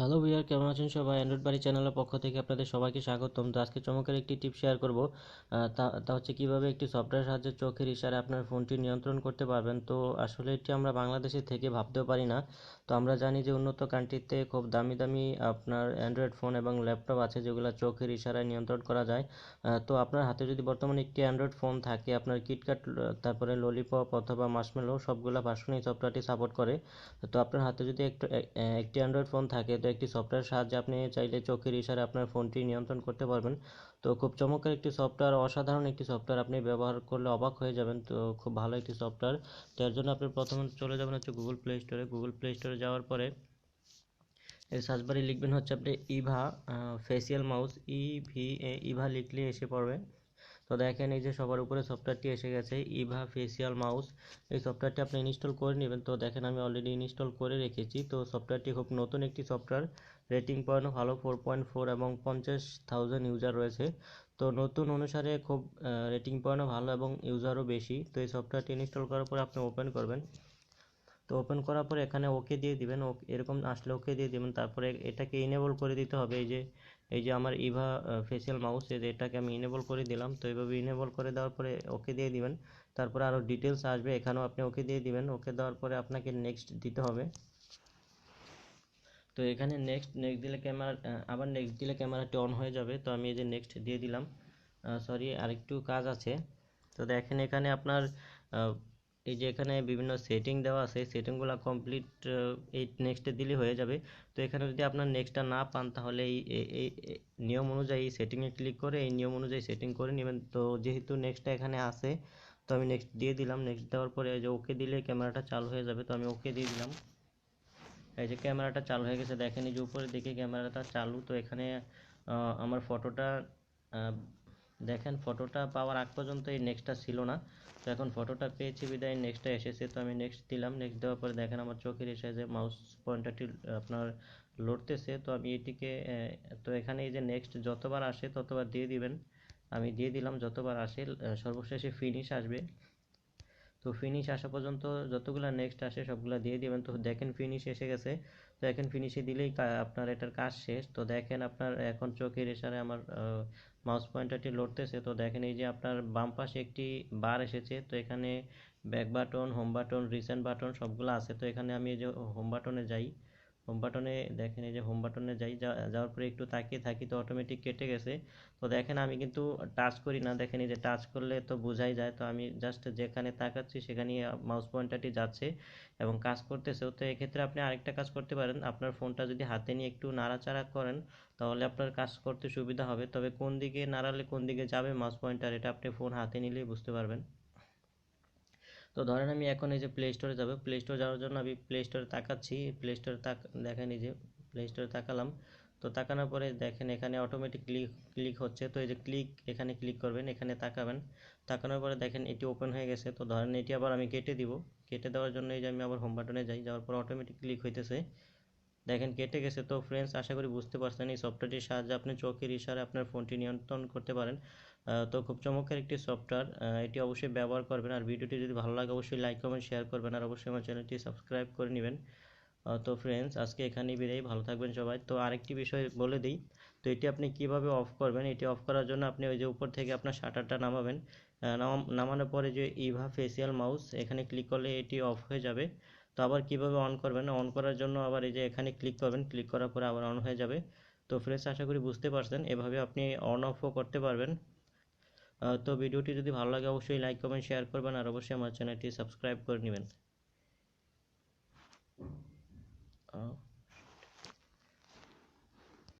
Hello viewer, কেমন আছেন সবাই? অ্যান্ড্রয়েড বাড়ি চ্যানেলের পক্ষ থেকে আপনাদের সবাইকে স্বাগতম। তো আজকে চমকের একটি টিপ শেয়ার করব। তা হচ্ছে কীভাবে একটি সফটওয়্যার সাহায্যে চোখের ইশারে আপনার ফোনটি নিয়ন্ত্রণ করতে পারবেন। তো আসলে এটি আমরা বাংলাদেশে থেকে ভাবতেও পারি না। তো আমরা জানি যে উন্নত কান্ট্রিতে খুব দামি দামি আপনার অ্যান্ড্রয়েড ফোন এবং ল্যাপটপ আছে যেগুলো চোখের ইশারায় নিয়ন্ত্রণ করা যায়। তো আপনার হাতে যদি বর্তমানে একটি অ্যান্ড্রয়েড ফোন থাকে, আপনার কিটক্যাট তারপরে ললিপপ অথবা মাসমেলো সবগুলো ভার্সন এই সফটওয়্যারটি সাপোর্ট করে। তো আপনার হাতে যদি একটু একটি অ্যান্ড্রয়েড ফোন থাকে, তো একটি সফটওয়্যার সাহায্যে আপনি চাইলে চোখের ইশারায় আপনার ফোনটি নিয়ন্ত্রণ করতে পারবেন। তো খুব চমৎকার একটি সফটওয়্যার, অসাধারণ একটি সফটওয়্যার আপনি ব্যবহার করলে অবাক হয়ে যাবেন। তো খুব ভালো একটি সফটওয়্যার। তো এর জন্য আপনি প্রথমে চলে যাবেন হচ্ছে গুগল প্লে স্টোরে গুগল প্লে স্টোরে যাওয়ার পরে এই সার্চ বারে লিখবেন হচ্ছে আপনি Eva facial mouse E V A Eva লিখলে এসে পড়বে। তো দেখেন এই যে সবার উপরে সফটওয়্যারটি এসে গেছে ইভা ফেসিয়াল মাউস এই সফটওয়্যারটি আপনি ইনস্টল করে নেবেন। তো দেখেন আমি অলরেডি ইনস্টল করে রেখেছি। তো সফটওয়্যারটি খুব নতুন একটি সফটওয়্যার রেটিং পয়েন্ট ভালো ফোর পয়েন্ট ফোর এবং পঞ্চাশ থাউজেন্ড ইউজার রয়েছে। তো নতুন অনুসারে খুব রেটিং পয়েন্টও ভালো এবং ইউজারও বেশি। তো এই সফটওয়্যারটি ইনস্টল করার পরে আপনি ওপেন করবেন। তো ওপেন করার পরে এখানে ওকে দিয়ে দিবেন এরকম আসলে ওকে দিয়ে দিবেন। তারপরে এটাকে ইনেবল করে দিতে হবে। এই যে এই যে আমার ইভা ফেসিয়াল মাউস এটাকে আমি ইনেবল করে দিলাম। তো এইভাবে ইনেবল করে দেওয়ার পরে ওকে দিয়ে দিবেন। তারপরে আরও ডিটেলস আসবে, এখানেও আপনি ওকে দিয়ে দিবেন। ওকে দেওয়ার পরে আপনাকে নেক্সট দিতে হবে। তো এখানে নেক্সট নেক্সট দিলে ক্যামেরা আবার নেক্সট দিলে ক্যামেরাটি অন হয়ে যাবে। তো আমি এই যে নেক্সট দিয়ে দিলাম। সরি আরেকটু কাজ আছে। তো দেখেন এখানে আপনার এই যে এখানে বিভিন্ন সেটিং দেওয়া আছে সেটিংগুলো কমপ্লিট এই নেক্সটে দিলে হয়ে যাবে। তো এখানে যদি আপনার নেক্সটটা না পান, তাহলে এই এই নিয়ম অনুযায়ী সেটিংয়ে ক্লিক করে এই নিয়ম অনুযায়ী সেটিং করে নেবেন। তো যেহেতু নেক্সটটা এখানে আছে, তো আমি নেক্সট দিয়ে দিলাম। নেক্সট দেওয়ার পরে যে ওকে দিলে ক্যামেরাটা চালু হয়ে যাবে। তো আমি ওকে দিয়ে দিলাম। এই যে ক্যামেরাটা চালু হয়ে গেছে, দেখেন এই যে উপরে দিকে ক্যামেরাটা চালু। তো এখানে আমার ফটোটা দেখেন ফটোটা পাওয়ার আগ পর্যন্ত এই নেক্সটটা ছিল না। তো এখন ফটোটা পেয়েছি, বিদায় নেক্সটটা এসেছে, তো আমি নেক্সট দিলাম। নেক্সট দেওয়ার পরে দেখেন আমার চোখের এসে যে মাউস পয়েন্টারটি আপনার লড়তেছে, তো আমি এটিকে তো এখানে এই যে নেক্সট যতবার আসে ততবার দিয়ে দিবেন। আমি দিয়ে দিলাম, যতবার আসে সর্বশেষে ফিনিশ আসবে। তো ফিনিশ আসা পর্যন্ত যতগুলো নেক্সট আসে সবগুলো দিয়ে দিবেন। তো দেখেন ফিনিশ এসে গেছে। তো এখন ফিনিশে দিলেই আপনার এটার কাজ শেষ। তো দেখেন আপনার এখন চোখের ইশারে আমার মাউস পয়েন্টারটি লড়তেছে। তো দেখেন এই যে আপনার বাম পাশে একটি বার এসেছে। তো এখানে back button home button recent button সবগুলো আছে। তো এখানে আমি এই যে হোম বাটনে যাই। হোম বাটনে দেখেন এই যে হোম বাটনে যাই যাওয়ার পরে একটু তাকিয়ে থাকি তো অটোমেটিক কেটে গেছে। তো দেখেন আমি কিন্তু টাচ করি না, দেখেন এই যে টাচ করলে তো বোঝাই যায়। তো আমি জাস্ট যেখানে তাকাচ্ছি সেখানে মাউস পয়েন্টারটি যাচ্ছে এবং কাজ করতেছে। তো এক্ষেত্রে আপনি আরেকটা কাজ করতে পারেন। আপনার ফোনটা যদি হাতে নিয়ে একটু নাড়াচাড়া করেন, তাহলে আপনার কাজ করতে সুবিধা হবে। তবে কোন দিকে নাড়ালে কোন দিকে যাবে মাউস পয়েন্টার এটা আপনি ফোন হাতে নিলেই বুঝতে পারবেন। তো ধরেন আমি এখন এই যে প্লে স্টোরে যাব প্লে স্টোর যাওয়ার জন্য আমি প্লে স্টোরে তাকাচ্ছি প্লে স্টোরে তাক, দেখেন এই যে প্লে স্টোরে তাকালাম, তো তাকানোর পরে দেখেন এখানে অটোমেটিক ক্লিক ক্লিক হচ্ছে, তো এই যে ক্লিক এখানে ক্লিক করবেন, এখানে তাকাবেন, তাকানোর পরে দেখেন এটি ওপেন হয়ে গেছে, তো ধরেন এটি আবার আমি কেটে দিব, কেটে দেওয়ার জন্য এই যে আমি আবার হোম বাটনে যাই, যাওয়ার পর অটোমেটিক ক্লিক হইতেছে, দেখেন কেটে গেছে, তো ফ্রেন্ডস আশা করি বুঝতে পারছেন এই সফটওয়্যারটির সাহায্যে আপনি চোখের ইশারে আপনার ফোনটি নিয়ন্ত্রণ করতে পারেন তো খুব চমৎকার একটি সফটওয়্যার এটি অবশ্যই ব্যবহার করবেন। আর ভিডিওটি যদি ভালো লাগে, অবশ্যই লাইক কমেন্ট শেয়ার করবেন। আর অবশ্যই আমার চ্যানেলটি সাবস্ক্রাইব করে নেবেন। তো ফ্রেন্ডস আজকে এখানেই বিদায়। ভালো থাকবেন সবাই। তো আরেকটি বিষয় বলে দিই, তো এটি আপনি কীভাবে অফ করবেন? এটি অফ করার জন্য আপনি ওই যে উপর থেকে আপনার শাটারটা নামাবেন। নামানোর পরে যে ইভা ফেসিয়াল মাউস এখানে ক্লিক করলে এটি অফ হয়ে যাবে। তো আবার কীভাবে অন করবেন? অন করার জন্য আবার এই যে এখানে ক্লিক করবেন। ক্লিক করার পরে আবার অন হয়ে যাবে। তো ফ্রেন্ডস আশা করি বুঝতে পারছেন। এভাবে আপনি অন অফও করতে পারবেন। তো ভিডিওটি যদি ভালো লাগে, অবশ্যই লাইক কমেন্ট শেয়ার করবেন, আর অবশ্যই আমার চ্যানেলটি সাবস্ক্রাইব করে নেবেন।